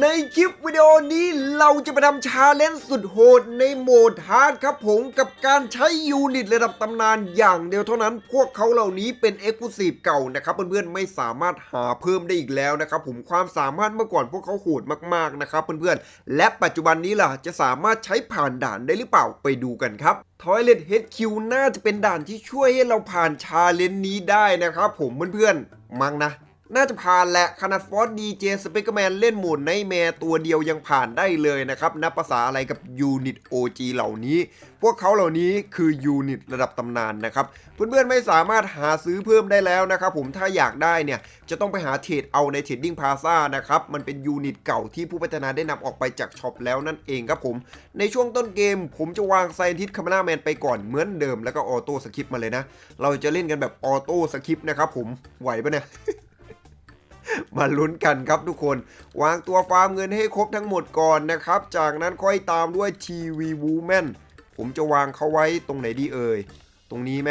ในคลิปวิดีโอนี้เราจะไปทำชาเลนจ์สุดโหดในโหมดฮาร์ดครับผมกับการใช้ยูนิตระดับตำนานอย่างเดียวเท่านั้น พวกเขาเหล่านี้เป็นเอ็กซ์คลูซีฟเก่านะครับเพื่อนๆไม่สามารถหาเพิ่มได้อีกแล้วนะครับผมความสามารถเมื่อก่อนพวกเขาโหดมากๆนะครับเพื่อนๆและปัจจุบันนี้ล่ะจะสามารถใช้ผ่านด่านได้หรือเปล่าไปดูกันครับ Toilet HQ น่าจะเป็นด่านที่ช่วยให้เราผ่านชาเลนจ์นี้ได้นะครับผมเพื่อนๆมั้งนะ น่าจะผ่านแหละขนาดฟอสดีเจสเปกแมนเล่นโหมดในแมร์ตัวเดียวยังผ่านได้เลยนะครับ นับภาษาอะไรกับยูนิต OG เหล่านี้ พวกเขาเหล่านี้คือยูนิตระดับตำนานนะครับ เพื่อนๆไม่สามารถหาซื้อเพิ่มได้แล้วนะครับผมถ้าอยากได้เนี่ย จะต้องไปหาเทรดเอาในเทรดดิ้งพาซานะครับ มันเป็นยูนิตเก่าที่ผู้พัฒนาได้นำออกไปจากช็อปแล้วนั่นเองครับผม ในช่วงต้นเกม ผมจะวางไซนทิสคา m ม r a แมนไปก่อนเหมือนเดิมแล้วก็ออโต้สคริปมาเลยนะเราจะเล่นกันแบบออโต้สคริปนะครับผมไหวปะเนี่ย มาลุ้นกันครับทุกคน วางตัวฟาร์มเงินให้ครบทั้งหมดก่อนนะครับ จากนั้นค่อยตามด้วยทีวีวูแมนผมจะวางเขาไว้ตรงไหนดีเอ่ย ตรงนี้ไหม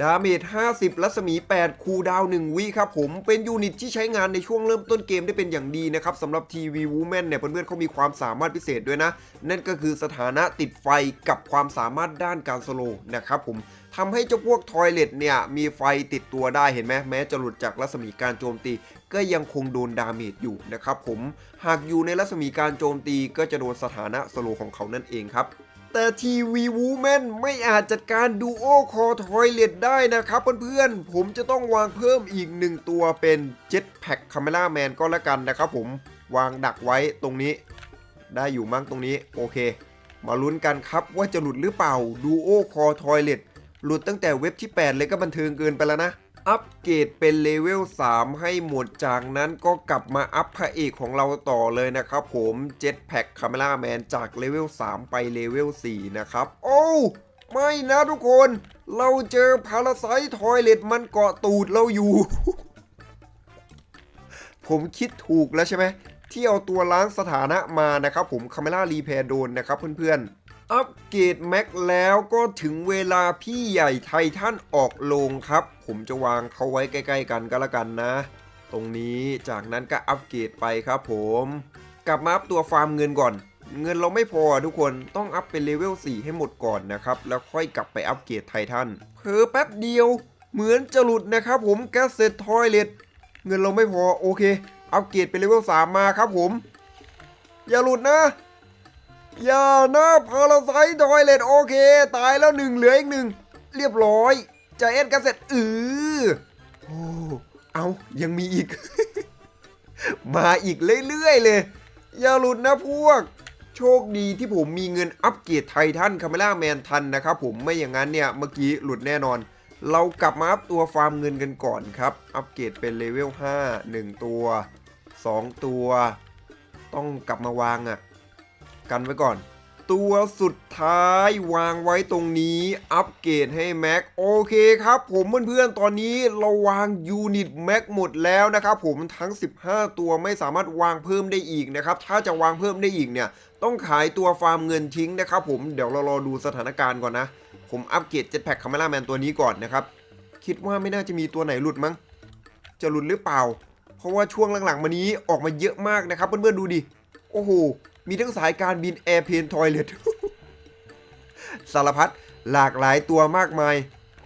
ดาเมจ 50 รัศมี 8 คูดาวน์1วิครับผม เป็นยูนิตที่ใช้งานในช่วงเริ่มต้นเกมได้เป็นอย่างดีนะครับสำหรับทีวีวูแมนเนี่ยเพื่อนๆเขามีความสามารถพิเศษด้วยนะ นั่นก็คือสถานะติดไฟกับความสามารถด้านการสโลนะครับผมทำให้เจ้าพวกทอยเลตเนี่ยมีไฟติดตัวได้เห็นไหมแม้จะหลุดจากรัศมีการโจมตี ก็ยังคงโดนดาเมจอยู่นะครับผม หากอยู่ในรัศมีการโจมตีก็จะโดนสถานะสโลของเขานั่นเองครับ แต่ทีวีวูแมนไม่อาจจัดการดูโอคอทอยเลตได้นะครับเพื่อนๆ ผมจะต้องวางเพิ่มอีกหนึ่งตัวเป็นเจ็ตแพ็คคาเมล่าแมนก็แล้วกันนะครับผมวางดักไว้ตรงนี้ ได้อยู่มั้งตรงนี้โอเค มาลุ้นกันครับว่าจะหลุดหรือเปล่าดูโอคอทอยเลตหลุดตั้งแต่เว็บที่ 8 เลยก็บันเทิงเกินไปแล้วนะ อัปเกรดเป็นเลเวล3 ให้หมดจากนั้นก็กลับมาอัพพระเอกของเราต่อเลยนะครับผมเจ็ตแพ็คคาเมล่าแมนจากเลเวล3 ไปเลเวล4นะครับ โอ้ไม่นะทุกคน เราเจอพาราไซต์ทอยเลตมันเกาะตูดเราอยู่ ผมคิดถูกแล้วใช่ไหมที่เอาตัวล้างสถานะมานะครับผมคาเมล่ารีแพร์โดนนะครับเพื่อนๆอัปเกรดแม็กแล้วก็ถึงเวลาพี่ใหญ่ไททันออกลงครับ ผมจะวางเขาไว้ใกล้ ๆ กันก็แล้วกันนะ ตรงนี้จากนั้นก็อัปเกรดไปครับผม กลับมาอัพตัวฟาร์มเงินก่อน เงินเราไม่พอทุกคนต้องอัพเป็นเลเวล4ให้หมดก่อนนะครับ แล้วค่อยกลับไปอัปเกรดไททันเพอแป๊บเดียว เหมือนจะหลุดนะครับผมแกสเซตทอยเลตเงินเราไม่พอโอเค อัปเกรดเป็นเลเวล3มาครับผม อย่าหลุดนะอย่านะพาราไซต์ทอยเลตโอเค ตายแล้วหนึ่งเหลืออีกหนึ่งเรียบร้อย จะเอ็นกันเสร็จอือโอ้เอายังมีอีก มาอีกเรื่อยๆเลย อย่าหลุดนะพวก โชคดีที่ผมมีเงินอัปเกรดไททันคาเมล่าแมนทันนะครับผมไม่อย่างนั้นเนี่ย เมื่อกี้หลุดแน่นอน เรากลับมาอัพตัวฟาร์มเงินกันก่อนครับ อัปเกรดเป็นเลเวล 5 1 ตัว 2 ตัว ต้องกลับมาวางอะ่ะ กันไว้ก่อน ตัวสุดท้ายวางไว้ตรงนี้ อัปเกรดให้แม็กโอเคครับ ผมเพื่อนๆตอนนี้เราวางยูนิตแม็กหมดแล้วนะครับผมทั้ง 15 ตัวไม่สามารถวางเพิ่มได้อีกนะครับ ถ้าจะวางเพิ่มได้อีกเนี่ย ต้องขายตัวฟาร์มเงินทิ้งนะครับผมเดี๋ยวเรารอดูสถานการณ์ก่อนนะ ผมอัปเกรดเจ็ตแพ็คคาเมล่าแมนตัวนี้ก่อนนะครับคิดว่าไม่น่าจะมีตัวไหนหลุดมั้งจะหลุดหรือเปล่า เพราะว่าช่วงหลังๆมานี้ออกมาเยอะมากนะครับเพื่อนๆดูดิโอ้โห มีทั้งสายการบินแอร์เพนทอยเลตสารพัดหลากหลายตัวมากมาย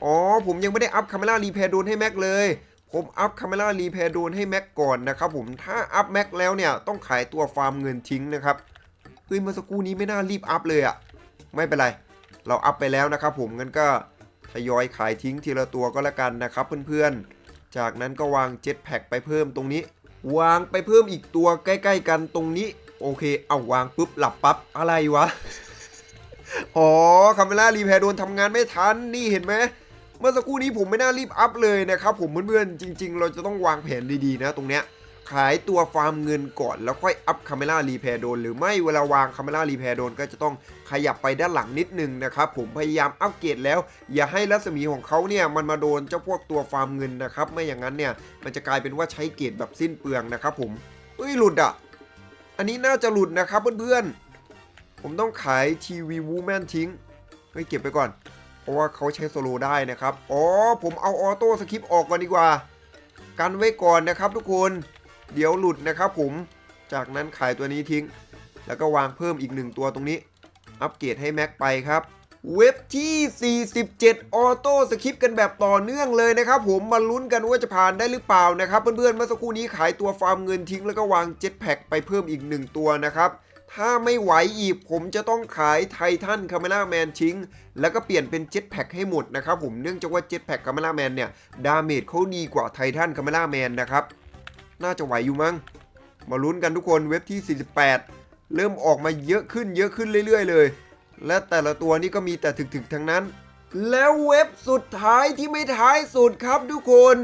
อ๋อ ผมยังไม่ได้อัพคาเมล่ารีแพร์โดนให้แม็กเลย ผมอัพคาเมล่ารีแพร์โดนให้แม็กก่อนนะครับผม ถ้าอัพแม็กแล้วเนี่ยต้องขายตัวฟาร์มเงินทิ้งนะครับ เฮ้ยเมื่อสักครู่นี้ไม่น่ารีบอัพเลยอะไม่เป็นไร เราอัพไปแล้วนะครับผมงั้นก็ทยอยขายทิ้งทีละตัวก็แล้วกันนะครับเพื่อนๆ จากนั้นก็วางเจ็ตแพ็คไปเพิ่มตรงนี้ วางไปเพิ่มอีกตัวใกล้ ๆ กันตรงนี้ โอเค เอาวางปุ๊บหลับปั๊บอะไรวะ อ๋อคาเมล่ารีแพร์โดนทำงานไม่ทันนี่เห็นไหมเมื่อสักครู่นี้ผมไม่น่ารีบอัพเลยนะครับผมเพื่อนๆจริง ๆ เราจะต้องวางแผนดีๆนะตรงเนี้ยขายตัวฟาร์มเงินก่อนแล้วค่อยอัพคาเมล่ารีแพร์โดนหรือไม่เวลาวางคาเมล่ารีแพร์โดนก็จะต้องขยับไปด้านหลังนิดนึงนะครับผมพยายามอัปเกรดแล้ว อย่าให้รัศมีของเขาเนี่ยมันมาโดนเจ้าพวกตัวฟาร์มเงินนะครับไม่อย่างนั้นเนี่ยมันจะกลายเป็นว่าใช้เกรดแบบสิ้นเปลืองนะครับผมเอ้ยหลุดอะ อันนี้น่าจะหลุดนะครับเพื่อนๆ ผมต้องขายทีวีวูแมนทิ้งเฮ้ยเก็บไปก่อน เพราะว่าเขาใช้โซโลได้นะครับ อ๋อ ผมเอาออโต้สคริปต์ออกก่อนดีกว่า กันไว้ก่อนนะครับทุกคน เดี๋ยวหลุดนะครับผม จากนั้นขายตัวนี้ทิ้ง แล้วก็วางเพิ่มอีกหนึ่งตัวตรงนี้ อัปเกรดให้แม็กไปครับ เว็บที่ 47 ออโต้สคริปต์กันแบบต่อเนื่องเลยนะครับผมมาลุ้นกันว่าจะผ่านได้หรือเปล่านะครับ เพื่อนๆเมื่อสักครู่นี้ขายตัวฟาร์มเงินทิ้งแล้วก็วางเจ็ตแพ็กไปเพิ่มอีกหนึ่งตัวนะครับถ้าไม่ไหวอีกผมจะต้องขายไททันคาเมล่าแมนทิ้ง แล้วก็เปลี่ยนเป็นเจ็ตแพ็กให้หมดนะครับผมเนื่องจากว่าเจ็ตแพ็กคาเมล่าแมนเนี่ย ดาเมจเขาดีกว่าไททันคาเมล่าแมนนะครับ น่าจะไหวอยู่มั้ง มาลุ้นกันทุกคนเว็บที่ 48 เริ่มออกมาเยอะขึ้นเยอะขึ้นเรื่อย ๆ เลย และแต่ละตัวนี่ก็มีแต่ถึกๆทั้งนั้น แล้วเว็บสุดท้ายที่ไม่ท้ายสุดครับทุกคน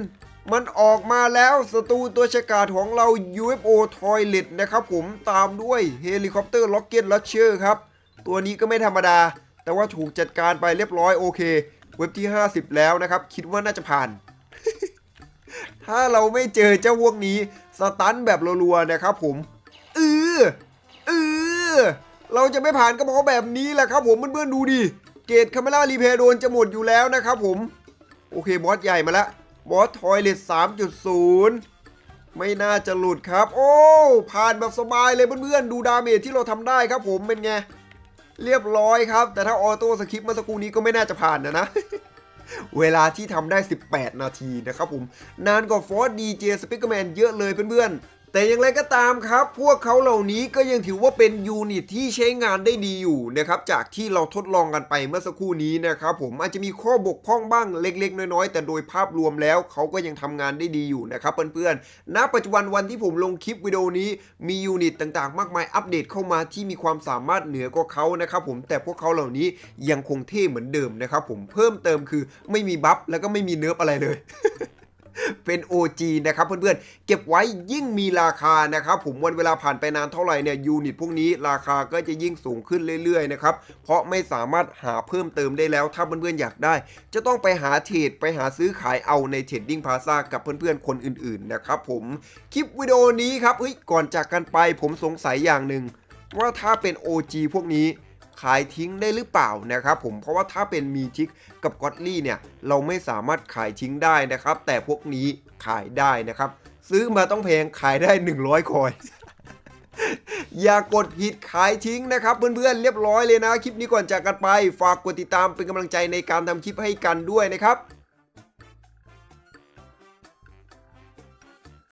มันออกมาแล้วสตูตัวฉกาจของเรา UFO Toilet นะครับผมตามด้วยเฮลิคอปเตอร์ล็อกเก็ตลัชเชอร์ครับ ตัวนี้ก็ไม่ธรรมดา แต่ว่าถูกจัดการไปเรียบร้อยโอเค เว็บที่ 50 แล้วนะครับ คิดว่าน่าจะผ่านถ้าเราไม่เจอเจ้าพวกนี้ สตันแบบรัวๆนะครับผมเออเออ เราจะไม่ผ่านก็เพราะแบบนี้แหละครับผมเพื่อนๆดูดิเกตคาเมล่ารีเพย์โดนจะหมดอยู่แล้วนะครับผม โอเคบอสใหญ่มาแล้วบอสทอยเลต3.0ไม่น่าจะหลุดครับ โอ้ ผ่านแบบสบายเลยเพื่อนๆ ดูดาเมจที่เราทำได้ครับผมเป็นไง เรียบร้อยครับ แต่ถ้าออโต้สคริปต์เมื่อสักครู่นี้ก็ไม่น่าจะผ่านนะนะ เวลาที่ทำได้ 18 นาทีนะครับผม นานกว่าฟอร์ดดีเจสปิกเกอร์แมนเยอะเลยเพื่อนๆ แต่อย่างไรก็ตามครับ พวกเขาเหล่านี้ก็ยังถือว่าเป็นยูนิตที่ใช้งานได้ดีอยู่นะครับจากที่เราทดลองกันไปเมื่อสักครู่นี้นะครับผมอาจจะมีข้อบกพร่องบ้างเล็ก ๆ น้อยๆ แต่โดยภาพรวมแล้วเขาก็ยังทำงานได้ดีอยู่นะครับเพื่อนๆณปัจจุบันวันที่ผมลงคลิปวิดีโอนี้มียูนิตต่างๆ มากมายอัปเดตเข้ามาที่มีความสามารถเหนือกว่าเขานะครับผมแต่พวกเขาเหล่านี้ยังคงเท่เหมือนเดิมนะครับผมเพิ่มเติมคือไม่มีบัฟแล้วก็ไม่มีเนิร์ฟอะไรเลย เป็น OG นะครับเพื่อนๆ เก็บไว้ยิ่งมีราคานะครับ ผมวันเวลาผ่านไปนานเท่าไหร่เนี่ยยูนิตพวกนี้ราคาก็จะยิ่งสูงขึ้นเรื่อยๆนะครับเพราะไม่สามารถหาเพิ่มเติมได้แล้ว ถ้าเพื่อนๆอยากได้ จะต้องไปหาเทรดไปหาซื้อขายเอาในเทรดดิ้งพาซากับเพื่อนๆคนอื่นๆนะครับผมคลิปวิดีโอนี้ครับเฮ้ยก่อนจากกันไปผมสงสัยอย่างหนึ่งว่าถ้าเป็น OG พวกนี้ ขายทิ้งได้หรือเปล่านะครับผมเพราะว่าถ้าเป็นมีทิกกับกอตลี่เนี่ยเราไม่สามารถขายทิ้งได้นะครับ แต่พวกนี้ขายได้นะครับ ซื้อมาต้องแพงขายได้ 100คอยอย่ากดผิดขายทิ้งนะครับเพื่อนๆเรียบร้อยเลยนะ คลิปนี้ก่อนจากกันไป ฝากกดติดตามเป็นกำลังใจในการทำคลิปให้กันด้วยนะครับ